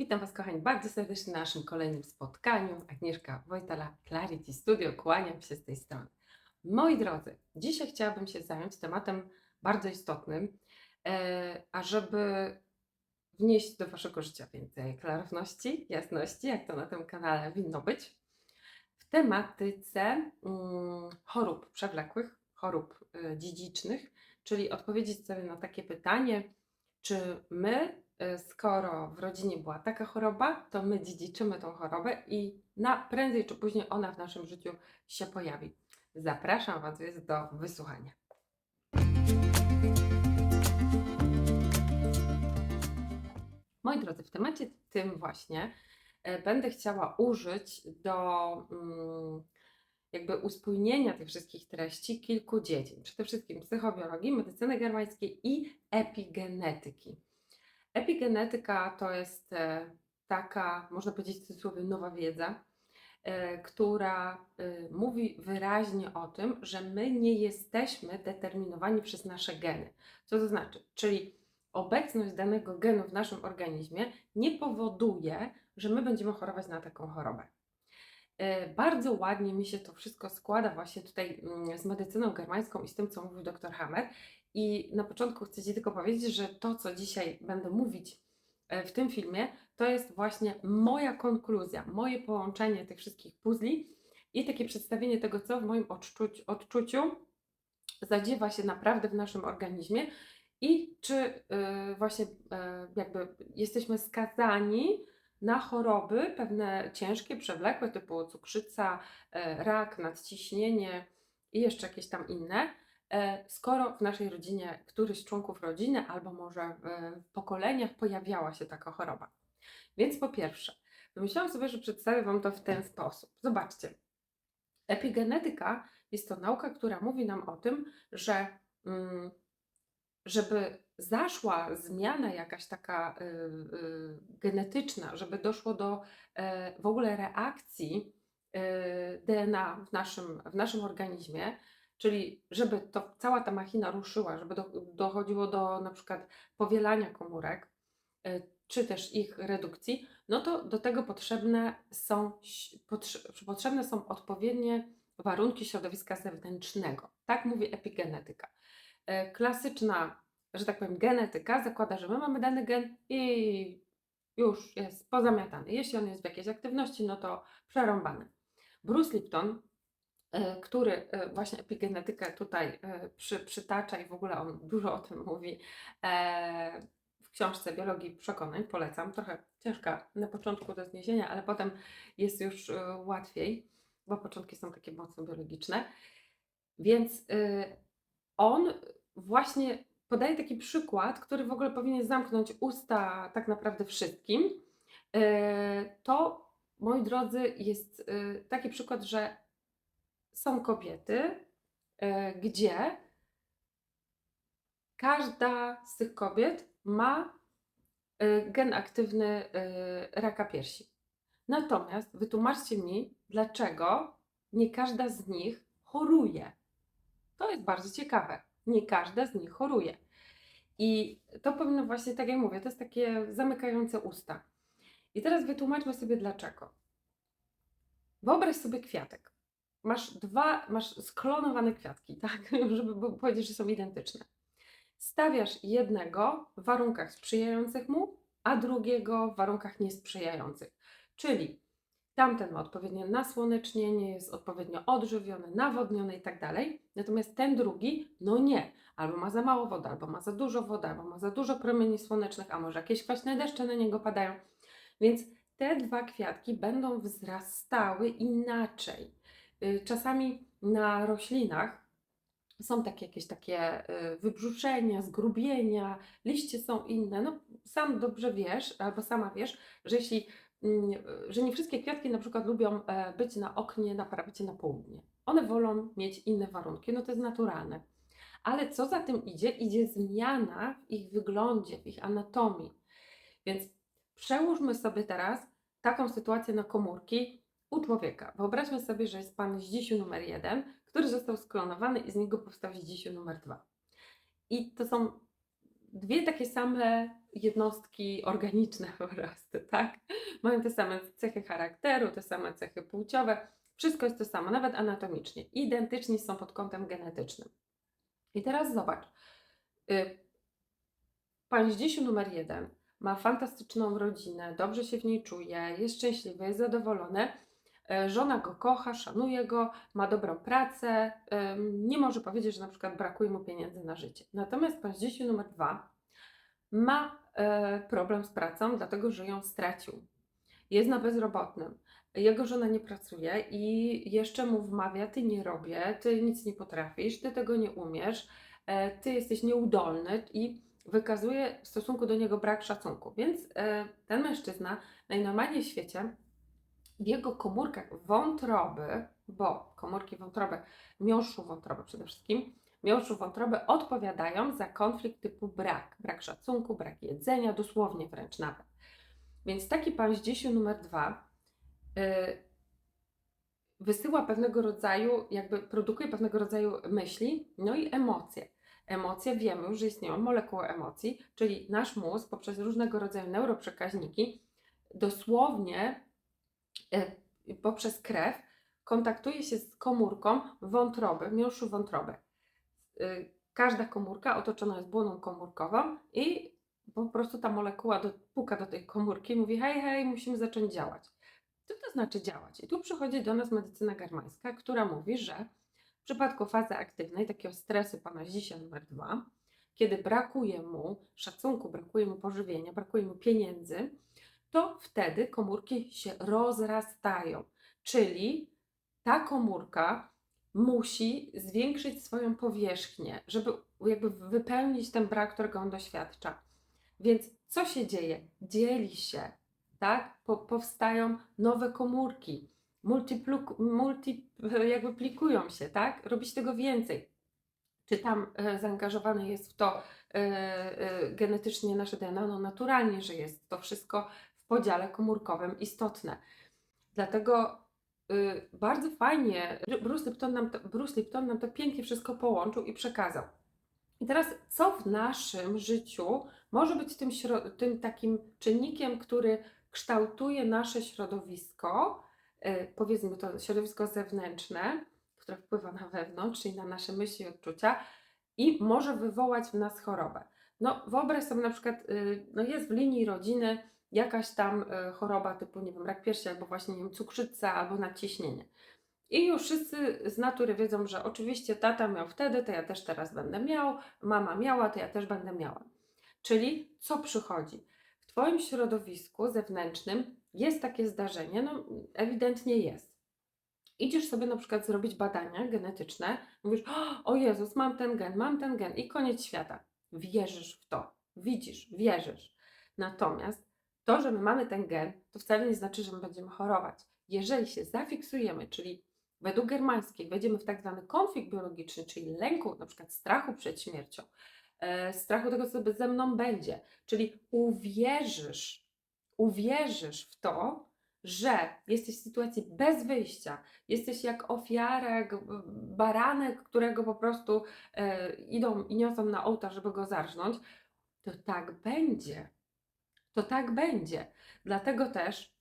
Witam Was, kochani, bardzo serdecznie na naszym kolejnym spotkaniu. Agnieszka Wojtala, Clarity Studio, kłaniam się z tej strony. Moi drodzy, dzisiaj chciałabym się zająć tematem bardzo istotnym, e, ażeby wnieść do Waszego życia więcej klarowności, jasności, jak to na tym kanale winno być, w tematyce mm, chorób przewlekłych, chorób e, dziedzicznych, czyli odpowiedzieć sobie na takie pytanie, czy my, skoro w rodzinie była taka choroba, to my dziedziczymy tą chorobę i na, prędzej czy później ona w naszym życiu się pojawi. Zapraszam Was więc do wysłuchania. Moi drodzy, w temacie tym właśnie e, będę chciała użyć do mm, jakby uspójnienia tych wszystkich treści kilku dziedzin. Przede wszystkim psychobiologii, medycyny germańskiej i epigenetyki. Epigenetyka to jest e, taka, można powiedzieć w cudzysłowie, nowa wiedza, e, która e, mówi wyraźnie o tym, że my nie jesteśmy determinowani przez nasze geny. Co to znaczy? Czyli obecność danego genu w naszym organizmie nie powoduje, że my będziemy chorować na taką chorobę. Bardzo ładnie mi się to wszystko składa właśnie tutaj mm, z medycyną germańską i z tym, co mówił dr Hammer. I na początku chcę Ci tylko powiedzieć, że to, co dzisiaj będę mówić w tym filmie, to jest właśnie moja konkluzja, moje połączenie tych wszystkich puzli i takie przedstawienie tego, co w moim odczuciu, odczuciu zadziewa się naprawdę w naszym organizmie i czy yy, właśnie yy, jakby jesteśmy skazani na choroby pewne ciężkie, przewlekłe, typu cukrzyca, e, rak, nadciśnienie i jeszcze jakieś tam inne, e, skoro w naszej rodzinie któryś z członków rodziny albo może w pokoleniach pojawiała się taka choroba. Więc po pierwsze, wymyślałam sobie, że przedstawię Wam to w ten sposób. Zobaczcie, epigenetyka jest to nauka, która mówi nam o tym, że mm, żeby zaszła zmiana jakaś taka y, y, genetyczna, żeby doszło do y, w ogóle reakcji y, DNA w naszym, w naszym organizmie, czyli żeby to, cała ta machina ruszyła, żeby do, dochodziło do na przykład powielania komórek, y, czy też ich redukcji, no to do tego potrzebne są, potrzebne są odpowiednie warunki środowiska zewnętrznego. Tak mówi epigenetyka. E, klasyczna, że tak powiem, genetyka zakłada, że my mamy dany gen i już jest pozamiatany. Jeśli on jest w jakiejś aktywności, no to przerąbany. Bruce Lipton, który e, właśnie epigenetykę tutaj przy, przytacza i w ogóle on dużo o tym mówi w książce Biologii Przekonań, polecam. Trochę ciężka na początku do zniesienia, ale potem jest już łatwiej, bo początki są takie mocno biologiczne. Więc on właśnie podaje taki przykład, który w ogóle powinien zamknąć usta tak naprawdę wszystkim. E, to, moi drodzy, jest e, taki przykład, że są kobiety, e, gdzie każda z tych kobiet ma gen aktywny raka piersi. Natomiast wytłumaczcie mi, dlaczego nie każda z nich choruje. To jest bardzo ciekawe. Nie każda z nich choruje. I to powinno właśnie, tak jak mówię, to jest takie zamykające usta. I teraz wytłumaczmy sobie dlaczego. Wyobraź sobie kwiatek. Masz dwa, masz sklonowane kwiatki, tak, żeby powiedzieć, że są identyczne. Stawiasz jednego w warunkach sprzyjających mu, a drugiego w warunkach niesprzyjających. Czyli Tamten ma odpowiednie nasłonecznienie, jest odpowiednio odżywiony, nawodniony i tak dalej. Natomiast ten drugi, no nie. Albo ma za mało wody, albo ma za dużo wody, albo ma za dużo promieni słonecznych, a może jakieś kwaśne deszcze na niego padają. Więc te dwa kwiatki będą wzrastały inaczej. Y, czasami na roślinach są takie jakieś takie y, wybrzuszenia, zgrubienia, liście są inne. No, sam dobrze wiesz, albo sama wiesz, że jeśli Mm, że nie wszystkie kwiatki na przykład lubią e, być na oknie na parapiecie na południe. One wolą mieć inne warunki, no to jest naturalne. Ale co za tym idzie? Idzie zmiana w ich wyglądzie, w ich anatomii. Więc przełóżmy sobie teraz taką sytuację na komórki u człowieka. Wyobraźmy sobie, że jest pan Zdzisiu numer jeden, który został sklonowany i z niego powstał Zdzisiu numer dwa. I to są dwie takie same jednostki organiczne po prostu, tak? Mają te same cechy charakteru, te same cechy płciowe, wszystko jest to samo, nawet anatomicznie. Identyczni są pod kątem genetycznym. I teraz zobacz. Y, Pan Zdzisiu numer jeden ma fantastyczną rodzinę, dobrze się w niej czuje, jest szczęśliwy, jest zadowolony. E, Żona go kocha, szanuje go, ma dobrą pracę, nie może powiedzieć, że na przykład brakuje mu pieniędzy na życie. Natomiast pan Zdzisiu numer dwa ma e, problem z pracą, dlatego że ją stracił. Jest na bezrobotnym. Jego żona nie pracuje i jeszcze mu wmawia: Ty nie robię, ty nic nie potrafisz, ty tego nie umiesz, e, ty jesteś nieudolny i wykazuje w stosunku do niego brak szacunku. Więc ten mężczyzna najnormalniej w świecie w jego komórkach wątroby, bo komórki wątroby, miąższu wątroby przede wszystkim, miąższu wątroby odpowiadają za konflikt typu brak, brak szacunku, brak jedzenia, dosłownie wręcz nawet. Więc taki pan numer dwa y, wysyła pewnego rodzaju, jakby produkuje pewnego rodzaju myśli, no i emocje. Emocje wiemy już, że istnieją molekuły emocji, czyli nasz mózg poprzez różnego rodzaju neuroprzekaźniki dosłownie poprzez krew kontaktuje się z komórką wątroby, miąższu wątroby. Y, Każda komórka otoczona jest błoną komórkową i po prostu ta molekuła do, puka do tej komórki i mówi: hej, hej, musimy zacząć działać. Co to znaczy działać? I tu przychodzi do nas medycyna germańska, która mówi, że w przypadku fazy aktywnej, takiego stresu pana Zisia numer dwa, kiedy brakuje mu szacunku, brakuje mu pożywienia, brakuje mu pieniędzy, to wtedy komórki się rozrastają. Czyli ta komórka musi zwiększyć swoją powierzchnię, żeby jakby wypełnić ten brak, którego on doświadcza. Więc co się dzieje? Dzieli się, tak? Po, powstają nowe komórki, multipluk, multi, jakby plikują się, tak? Robi się tego więcej. Czy tam e, zaangażowane jest w to e, e, genetycznie nasze DNA? No naturalnie, że jest to wszystko podziale komórkowym istotne. Dlatego y, bardzo fajnie Bruce Lipton, nam to, Bruce Lipton nam to pięknie wszystko połączył i przekazał. I teraz, co w naszym życiu może być tym, tym takim czynnikiem, który kształtuje nasze środowisko, y, powiedzmy to środowisko zewnętrzne, które wpływa na wewnątrz, czyli na nasze myśli i odczucia i może wywołać w nas chorobę. No, wyobraź sobie na przykład, y, no jest w linii rodziny jakaś tam y, choroba typu, nie wiem, rak piersi, albo właśnie, nie wiem, cukrzyca, albo nadciśnienie. I już wszyscy z natury wiedzą, że oczywiście tata miał wtedy, to ja też teraz będę miał, mama miała, to ja też będę miała. Czyli co przychodzi? W Twoim środowisku zewnętrznym jest takie zdarzenie, no ewidentnie jest. Idziesz sobie na przykład zrobić badania genetyczne, mówisz, o Jezus, mam ten gen, mam ten gen i koniec świata. Wierzysz w to, widzisz, wierzysz. Natomiast to, że my mamy ten gen, to wcale nie znaczy, że my będziemy chorować. Jeżeli się zafiksujemy, czyli według germańskiej wejdziemy w tak zwany konflikt biologiczny, czyli lęku, na przykład strachu przed śmiercią, e, strachu tego, co ze mną będzie, czyli uwierzysz, uwierzysz w to, że jesteś w sytuacji bez wyjścia, jesteś jak ofiara, jak baranek, którego po prostu e, idą i niosą na ołtarz, żeby go zarżnąć, to tak będzie. To tak będzie. Dlatego też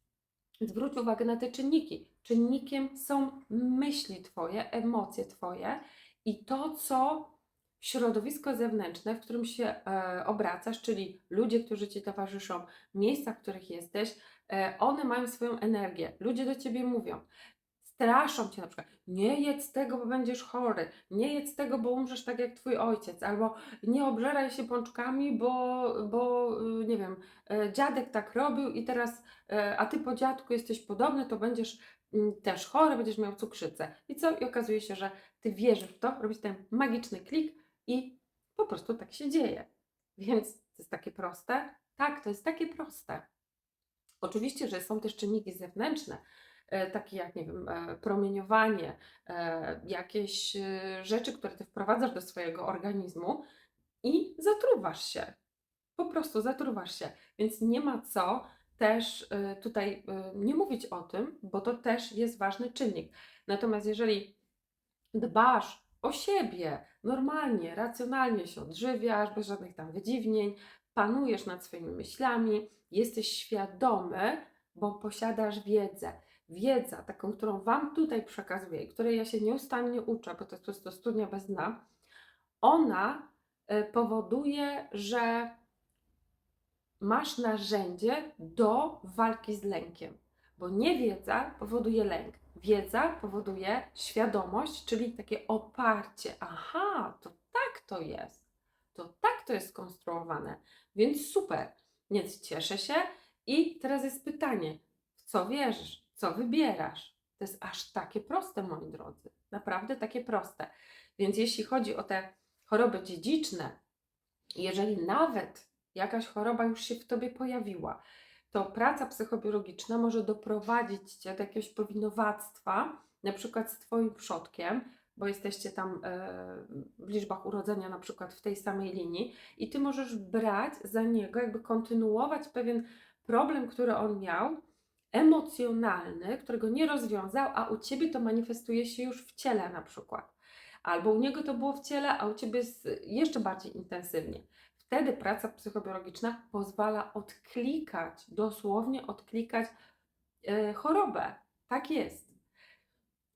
zwróć uwagę na te czynniki. Czynnikiem są myśli Twoje, emocje Twoje i to, co środowisko zewnętrzne, w którym się e, obracasz, czyli ludzie, którzy Ci towarzyszą, miejsca, w których jesteś, e, one mają swoją energię. Ludzie do Ciebie mówią, straszą Cię na przykład, nie jedz tego, bo będziesz chory, nie jedz tego, bo umrzesz tak jak Twój ojciec, albo nie obżeraj się pączkami, bo, bo y, nie wiem, e, dziadek tak robił i teraz, e, a Ty po dziadku jesteś podobny, to będziesz mm, też chory, będziesz miał cukrzycę. I co? I okazuje się, że Ty wierzysz w to, robisz ten magiczny klik i po prostu tak się dzieje. Więc to jest takie proste? Tak, to jest takie proste. Oczywiście, że są też czynniki zewnętrzne, takie jak, nie wiem, e, promieniowanie, e, jakieś e, rzeczy, które ty wprowadzasz do swojego organizmu i zatruwasz się. Po prostu zatruwasz się. Więc nie ma co też e, tutaj e, nie mówić o tym, bo to też jest ważny czynnik. Natomiast jeżeli dbasz o siebie, normalnie, racjonalnie się odżywiasz, bez żadnych tam wydziwnień, panujesz nad swoimi myślami, jesteś świadomy, bo posiadasz wiedzę. Wiedza, taką, którą Wam tutaj przekazuję której ja się nieustannie uczę, bo to jest po prostu studnia bez dna, ona y, powoduje, że masz narzędzie do walki z lękiem, bo niewiedza powoduje lęk. Wiedza powoduje świadomość, czyli takie oparcie. Aha, to tak to jest. To tak to jest skonstruowane. Więc super. Więc cieszę się. I teraz jest pytanie, w co wierzysz? Co wybierasz? To jest aż takie proste, moi drodzy. Naprawdę takie proste. Więc jeśli chodzi o te choroby dziedziczne, jeżeli nawet jakaś choroba już się w tobie pojawiła, to praca psychobiologiczna może doprowadzić cię do jakiegoś powinowactwa, na przykład z twoim przodkiem, bo jesteście tam e, w liczbach urodzenia, na przykład w tej samej linii, i ty możesz brać za niego, jakby kontynuować pewien problem, który on miał, emocjonalny, którego nie rozwiązał, a u ciebie to manifestuje się już w ciele na przykład. Albo u niego to było w ciele, a u ciebie jeszcze bardziej intensywnie. Wtedy praca psychobiologiczna pozwala odklikać, dosłownie odklikać yy, chorobę. Tak jest.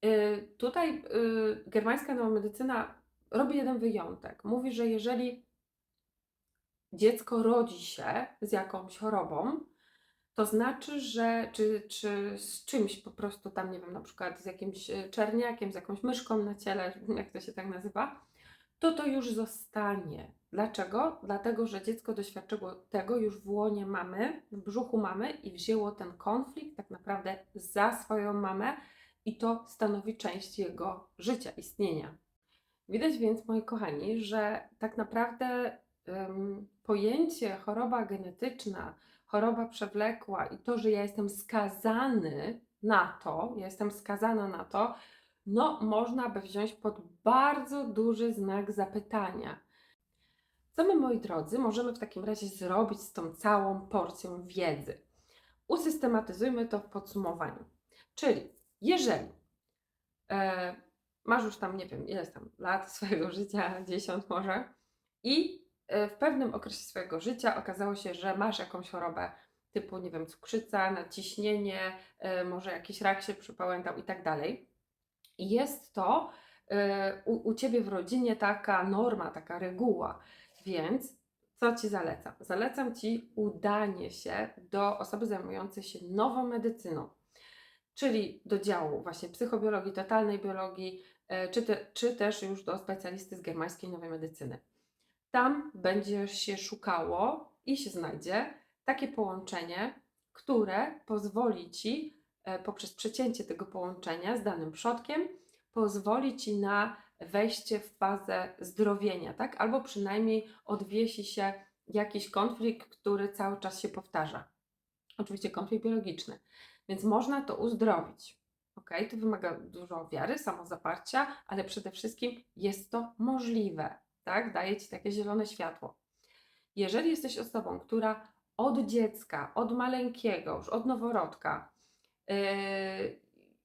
Yy, tutaj yy, germańska nowa medycyna robi jeden wyjątek. Mówi, że jeżeli dziecko rodzi się z jakąś chorobą, to znaczy, że czy, czy z czymś po prostu tam, nie wiem, na przykład z jakimś czerniakiem, z jakąś myszką na ciele, jak to się tak nazywa, to to już zostanie. Dlaczego? Dlatego, że dziecko doświadczyło tego już w łonie mamy, w brzuchu mamy i wzięło ten konflikt tak naprawdę za swoją mamę i to stanowi część jego życia, istnienia. Widać więc, moi kochani, że tak naprawdę um, pojęcie choroba genetyczna, choroba przewlekła i to, że ja jestem skazany na to, ja jestem skazana na to, no można by wziąć pod bardzo duży znak zapytania. Co my, moi drodzy, możemy w takim razie zrobić z tą całą porcją wiedzy? Usystematyzujmy to w podsumowaniu. Czyli, jeżeli e, masz już tam, nie wiem, ile tam lat swojego życia, 10 może, i w pewnym okresie swojego życia okazało się, że masz jakąś chorobę typu, nie wiem, cukrzyca, nadciśnienie, e, może jakiś rak się przypałętał i tak dalej, i jest to y, u, u Ciebie w rodzinie taka norma, taka reguła. Więc co Ci zalecam? Zalecam Ci udanie się do osoby zajmującej się nową medycyną, czyli do działu właśnie psychobiologii, totalnej biologii, czy, te, czy też już do specjalisty z germańskiej nowej medycyny. Tam będziesz się szukało i się znajdzie takie połączenie, które pozwoli Ci E, poprzez przecięcie tego połączenia z danym przodkiem pozwoli Ci na wejście w fazę zdrowienia, tak? Albo przynajmniej odwiesi się jakiś konflikt, który cały czas się powtarza. Oczywiście konflikt biologiczny. Więc można to uzdrowić. Ok, to wymaga dużo wiary, samozaparcia, ale przede wszystkim jest to możliwe, tak? Daje Ci takie zielone światło. Jeżeli jesteś osobą, która od dziecka, od maleńkiego, już od noworodka yy,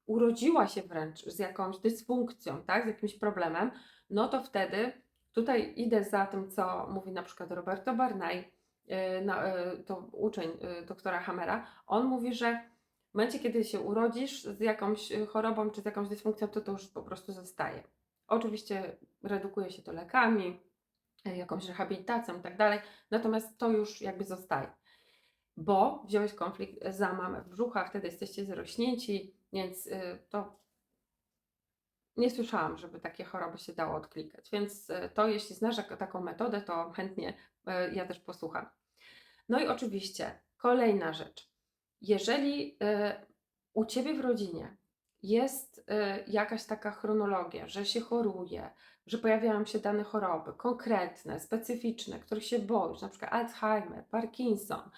urodziła się wręcz z jakąś dysfunkcją, tak, z jakimś problemem, no to wtedy tutaj idę za tym, co mówi na przykład Roberto Barnay, yy, yy, to uczeń yy, doktora Hamera. On mówi, że w momencie, kiedy się urodzisz z jakąś chorobą czy z jakąś dysfunkcją, to to już po prostu zostaje. Oczywiście redukuje się to lekami, jakąś rehabilitacją i tak dalej, natomiast to już jakby zostaje bo wziąłeś konflikt za mamę w brzuchu, a wtedy jesteście zarośnięci, więc y, to nie słyszałam, żeby takie choroby się dało odklikać. Więc to, jeśli znasz taką metodę, to chętnie ja też posłucham. No i oczywiście kolejna rzecz. Jeżeli u ciebie w rodzinie jest jakaś taka chronologia, że się choruje, że pojawiają się dane choroby konkretne, specyficzne, których się boisz, na przykład Alzheimer, Parkinson,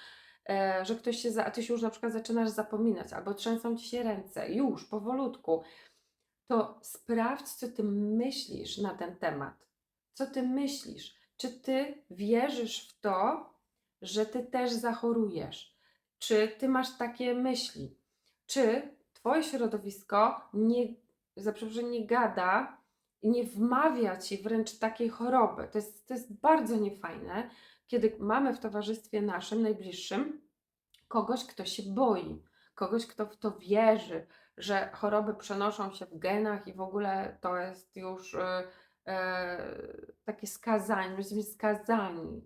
E, że ktoś się, za, ty się już na przykład zaczynasz zapominać, albo trzęsą ci się ręce, już powolutku, to sprawdź, co ty myślisz na ten temat. Co ty myślisz? Czy ty wierzysz w to, że ty też zachorujesz? Czy ty masz takie myśli? Czy twoje środowisko nie, za nie gada i nie wmawia ci wręcz takiej choroby? To jest, to jest bardzo niefajne kiedy mamy w towarzystwie naszym najbliższym kogoś, kto się boi, kogoś, kto w to wierzy, że choroby przenoszą się w genach i w ogóle to jest już e, e, takie skazanie, że jesteśmy skazani,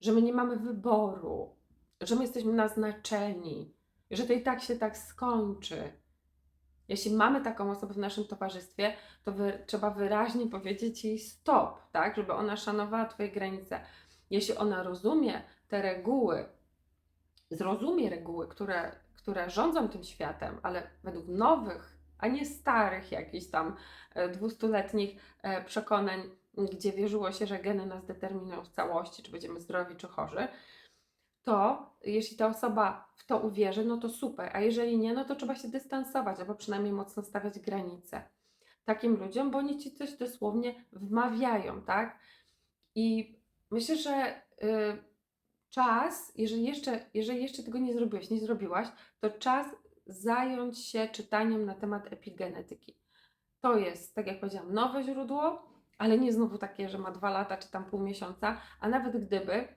że my nie mamy wyboru, że my jesteśmy naznaczeni, że to i tak się tak skończy. Jeśli mamy taką osobę w naszym towarzystwie, to wy, trzeba wyraźnie powiedzieć jej stop, tak, żeby ona szanowała Twoje granice. Jeśli ona rozumie te reguły, zrozumie reguły, które, które rządzą tym światem, ale według nowych, a nie starych jakichś tam e, dwustuletnich e, przekonań, gdzie wierzyło się, że geny nas determinują w całości, czy będziemy zdrowi, czy chorzy, to jeśli ta osoba w to uwierzy, no to super, a jeżeli nie, no to trzeba się dystansować, albo przynajmniej mocno stawiać granice takim ludziom, bo oni ci coś dosłownie wmawiają, tak? I myślę, że y, czas, jeżeli jeszcze, jeżeli jeszcze tego nie zrobiłeś, nie zrobiłaś, to czas zająć się czytaniem na temat epigenetyki. To jest, tak jak powiedziałam, nowe źródło, ale nie znowu takie, że ma dwa lata czy tam pół miesiąca, a nawet gdyby,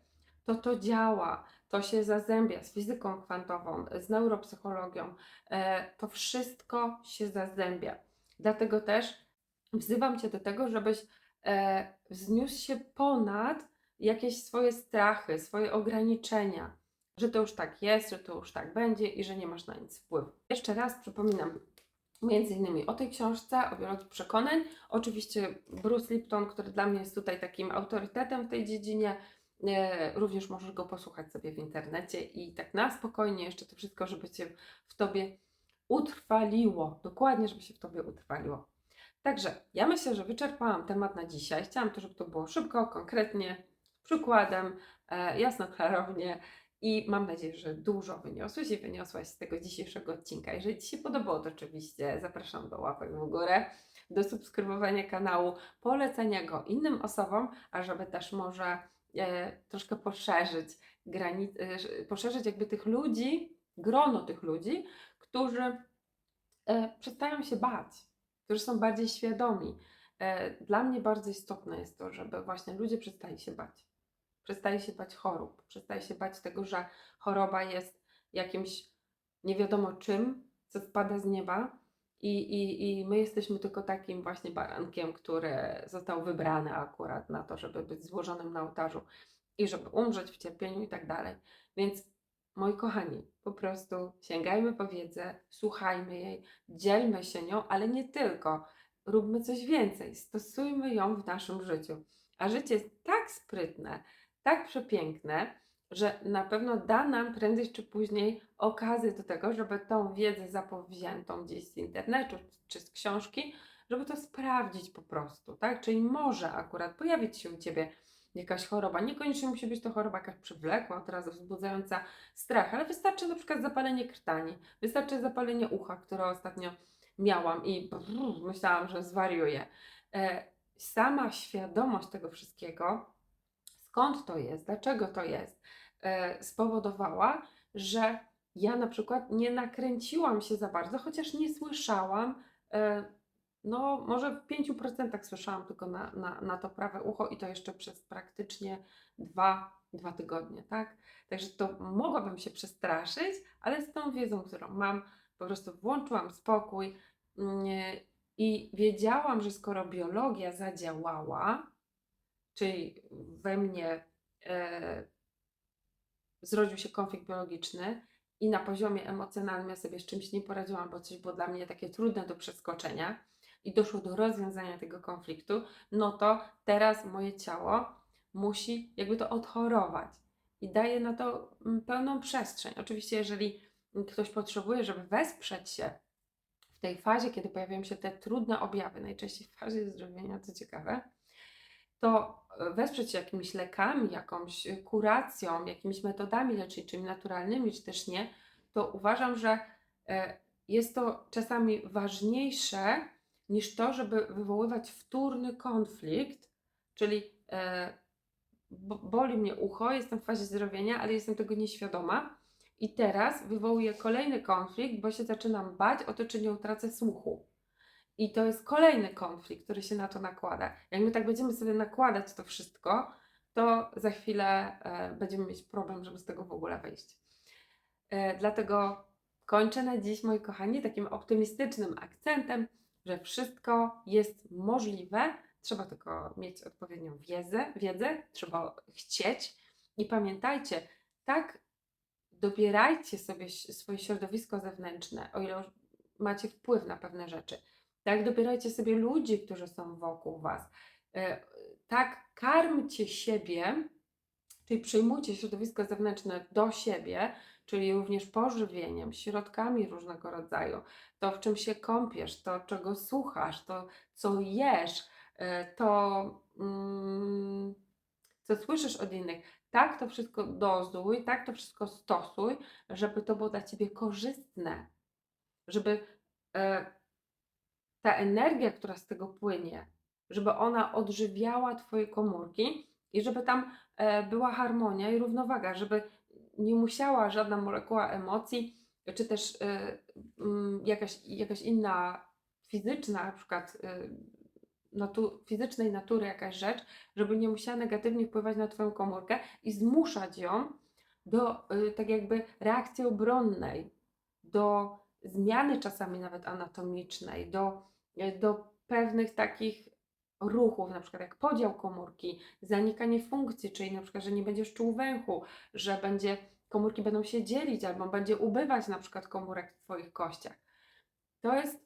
to to działa, to się zazębia z fizyką kwantową, z neuropsychologią, e, to wszystko się zazębia. Dlatego też wzywam Cię do tego, żebyś e, wzniósł się ponad jakieś swoje strachy, swoje ograniczenia, że to już tak jest, że to już tak będzie i że nie masz na nic wpływu. Jeszcze raz przypominam, między innymi o tej książce, o biologii przekonań. Oczywiście Bruce Lipton, który dla mnie jest tutaj takim autorytetem w tej dziedzinie, również możesz go posłuchać sobie w internecie i tak na spokojnie jeszcze to wszystko, żeby Cię w Tobie utrwaliło. Dokładnie, żeby się w Tobie utrwaliło. Także ja myślę, że wyczerpałam temat na dzisiaj. Chciałam to, żeby to było szybko, konkretnie, przykładem, e, jasno, klarownie i mam nadzieję, że dużo wyniosłeś i wyniosłaś z tego dzisiejszego odcinka. Jeżeli Ci się podobało, to oczywiście zapraszam do łapek w górę, do subskrybowania kanału, polecenia go innym osobom, a żeby też może e, troszkę poszerzyć granic, e, poszerzyć jakby tych ludzi, grono tych ludzi, którzy e, przestają się bać, którzy są bardziej świadomi. E, dla mnie bardzo istotne jest to, żeby właśnie ludzie przestali się bać. Przestali się bać chorób, przestali się bać tego, że choroba jest jakimś nie wiadomo czym, co spada z nieba. I, i, I my jesteśmy tylko takim właśnie barankiem, który został wybrany akurat na to, żeby być złożonym na ołtarzu i żeby umrzeć w cierpieniu i tak dalej. Więc moi kochani, po prostu sięgajmy po wiedzę, słuchajmy jej, dzielmy się nią, ale nie tylko. Róbmy coś więcej, stosujmy ją w naszym życiu. A życie jest tak sprytne, tak przepiękne, że na pewno da nam prędzej czy później okazję do tego, żeby tą wiedzę zapowziętą gdzieś z internetu czy z książki, żeby to sprawdzić po prostu, tak? Czyli może akurat pojawić się u Ciebie jakaś choroba. Niekoniecznie musi być to choroba jakaś przewlekła, od razu wzbudzająca strach, ale wystarczy na przykład zapalenie krtani, wystarczy zapalenie ucha, które ostatnio miałam i brrr, myślałam, że zwariuję. E, sama świadomość tego wszystkiego, skąd to jest, dlaczego to jest, e, spowodowała, że ja na przykład nie nakręciłam się za bardzo, chociaż nie słyszałam e, no, może w 5% słyszałam tylko na, na, na to prawe ucho i to jeszcze przez praktycznie dwa, dwa tygodnie, tak? Także to mogłabym się przestraszyć, ale z tą wiedzą, którą mam, po prostu włączyłam spokój mm, i wiedziałam, że skoro biologia zadziałała, czyli we mnie e, zrodził się konflikt biologiczny i na poziomie emocjonalnym ja sobie z czymś nie poradziłam, bo coś było dla mnie takie trudne do przeskoczenia, i doszło do rozwiązania tego konfliktu, no to teraz moje ciało musi jakby to odchorować i daje na to mm, pełną przestrzeń. Oczywiście, jeżeli ktoś potrzebuje, żeby wesprzeć się w tej fazie, kiedy pojawiają się te trudne objawy, najczęściej w fazie zdrowienia, co ciekawe, to e, wesprzeć się jakimiś lekami, jakąś kuracją, jakimiś metodami leczniczymi, naturalnymi, czy też nie, to uważam, że e, jest to czasami ważniejsze niż to, żeby wywoływać wtórny konflikt, czyli e, boli mnie ucho, jestem w fazie zdrowienia, ale jestem tego nieświadoma. I teraz wywołuję kolejny konflikt, bo się zaczynam bać o to, czy nie utracę słuchu. I to jest kolejny konflikt, który się na to nakłada. Jak my tak będziemy sobie nakładać to wszystko, to za chwilę e, będziemy mieć problem, żeby z tego w ogóle wyjść. E, dlatego kończę na dziś, moi kochani, takim optymistycznym akcentem, że wszystko jest możliwe. Trzeba tylko mieć odpowiednią wiedzę, wiedzę trzeba chcieć i pamiętajcie, tak dobierajcie sobie swoje środowisko zewnętrzne, o ile macie wpływ na pewne rzeczy. Tak, dobierajcie sobie ludzi, którzy są wokół Was. E, Tak, karmcie siebie, czyli przyjmujcie środowisko zewnętrzne do siebie, czyli również pożywieniem, środkami różnego rodzaju, to w czym się kąpiesz, to czego słuchasz, to co jesz, e, to mm, co słyszysz od innych. Tak to wszystko dozuj, tak to wszystko stosuj, żeby to było dla Ciebie korzystne, żeby e, ta energia, która z tego płynie, żeby ona odżywiała Twoje komórki i żeby tam e, była harmonia i równowaga, żeby nie musiała żadna molekuła emocji, czy też e, mm, jakaś, jakaś inna fizyczna, na przykład e, natu, fizycznej natury jakaś rzecz, żeby nie musiała negatywnie wpływać na Twoją komórkę i zmuszać ją do tak jakby reakcji obronnej, do zmiany czasami nawet anatomicznej, do, e, do pewnych takich ruchów, na przykład jak podział komórki, zanikanie funkcji, czyli na przykład, że nie będziesz czuł węchu, że będzie, komórki będą się dzielić albo będzie ubywać na przykład komórek w Twoich kościach. To jest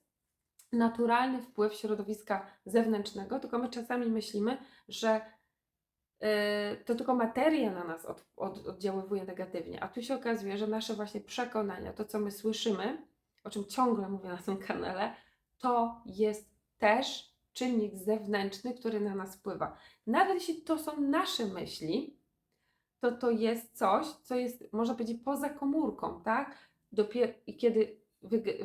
naturalny wpływ środowiska zewnętrznego, tylko my czasami myślimy, że yy, to tylko materia na nas od, od, oddziaływuje negatywnie, a tu się okazuje, że nasze właśnie przekonania, to co my słyszymy, o czym ciągle mówię na tym kanale, to jest też czynnik zewnętrzny, który na nas wpływa. Nawet jeśli to są nasze myśli, to to jest coś, co jest, można powiedzieć, poza komórką, tak? Dopiero, I kiedy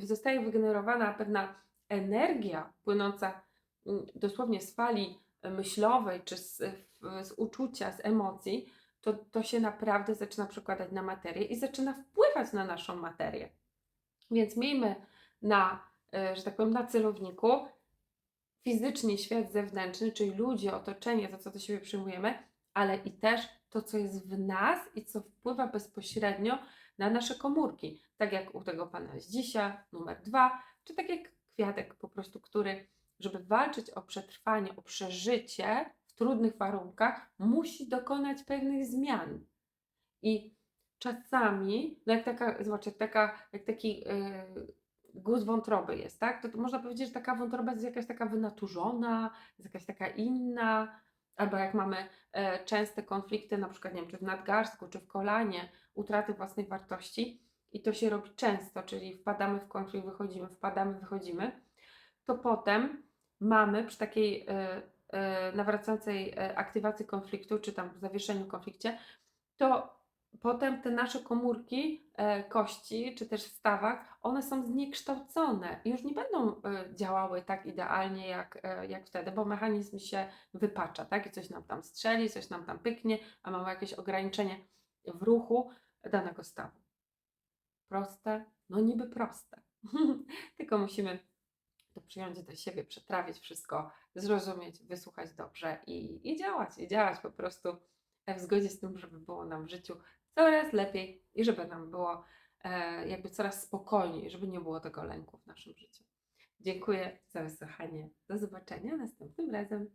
zostaje wygenerowana pewna energia płynąca mm, dosłownie z fali myślowej, czy z, z uczucia, z emocji, to, to się naprawdę zaczyna przekładać na materię i zaczyna wpływać na naszą materię. Więc miejmy na, e, że tak powiem, na celowniku fizycznie świat zewnętrzny, czyli ludzie, otoczenie, to co do siebie przyjmujemy, ale i też to, co jest w nas i co wpływa bezpośrednio na nasze komórki. Tak jak u tego pana z dzisiaj, numer dwa, czy tak jak kwiatek po prostu, który, żeby walczyć o przetrwanie, o przeżycie w trudnych warunkach, musi dokonać pewnych zmian. I czasami, no jak taka, zobacz, jak, taka, jak taki yy, guz wątroby jest, tak? To, to można powiedzieć, że taka wątroba jest jakaś taka wynaturzona, jest jakaś taka inna, albo jak mamy e, częste konflikty, na przykład, nie wiem, czy w nadgarstku, czy w kolanie, utraty własnej wartości i to się robi często, czyli wpadamy w konflikt, wychodzimy, wpadamy, wychodzimy, to potem mamy przy takiej e, e, nawracającej aktywacji konfliktu, czy tam zawieszeniu konflikcie, to potem te nasze komórki e, kości, czy też stawach, one są zniekształcone i już nie będą e, działały tak idealnie jak, e, jak wtedy, bo mechanizm się wypacza, tak? I coś nam tam strzeli, coś nam tam pyknie, a mamy jakieś ograniczenie w ruchu danego stawu. Proste? No niby proste. Tylko musimy to przyjąć do siebie, przetrawić wszystko, zrozumieć, wysłuchać dobrze i, i działać, i działać po prostu w zgodzie z tym, żeby było nam w życiu coraz lepiej i żeby nam było e, jakby coraz spokojniej, żeby nie było tego lęku w naszym życiu. Dziękuję za wysłuchanie. Do zobaczenia następnym razem.